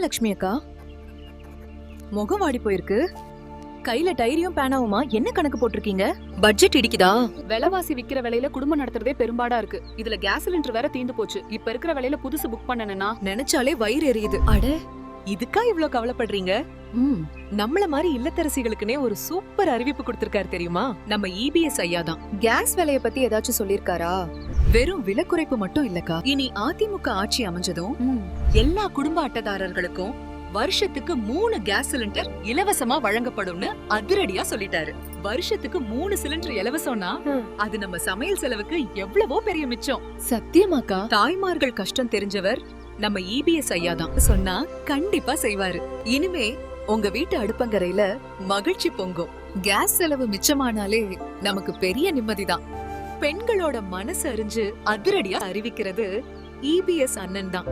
லக்ஷ்மி அக்கா? முகம் வாடி போயிருக்கு. கையில டைரியும் பேனாவுமா? என்ன கணக்கு போட்டிருக்கீங்க? பட்ஜெட் இடிக்குதா? விலைவாசி விக்கிற விலையில குடும்பம் நடத்துறதே பெரும்பாடா இருக்கு. இதுல கேஸ் சிலிண்டர் வேற தீந்து போச்சு. இப்ப இருக்கிற விலையில புதுசு புக் பண்ணனா நினைச்சாலே வயிறு எரியுது. அட இதுக்கா இவ்ளோ கவலைப்படுறீங்க? ம். நம்மள மாதிரி இல்லத்தரசிகளுக்குனே ஒரு சூப்பர் அறிவிப்பு கொடுத்திருக்காரு தெரியுமா? நம்ம இபிஎஸ் ஐயா தான். கேஸ் விலைய பத்தி ஏதாச்சும் சொல்லிருக்காரா? வெறும் விலை குறைப்பு மட்டும் இல்லக்கா. இனி அதிமுக ஆட்சி அமைஞ்சதும் எல்லா குடும்ப அட்டைதாரர்களுக்கும் வருஷத்துக்கு மூணு கேஸ் சிலிண்டர் இலவசமா வழங்கப்படும்னு அதிரடியா சொல்லிட்டாரு. வருஷத்துக்கு மூணு சிலிண்டர் இலவசம்னா. அது நம்ம சமையல் செலவுக்கு எவ்வளவோ பெரிய மிச்சம். சத்தியமாக்கா? தாய்மார்கள் கஷ்டம் தெரிஞ்சவர் நம்ம இபிஎஸ் ஐயா தான். சொன்னா கண்டிப்பா செய்வாரு. இனிமே உங்க வீட்டு அடுப்பங்கரையில மகிழ்ச்சி பொங்கும். கேஸ் செலவு மிச்சமானாலே நமக்கு பெரிய நிம்மதிதான். பெண்களோட மனசு அறிஞ்சு அதிரடியா அறிவிக்கிறது இபிஎஸ் அண்ணன் தான்.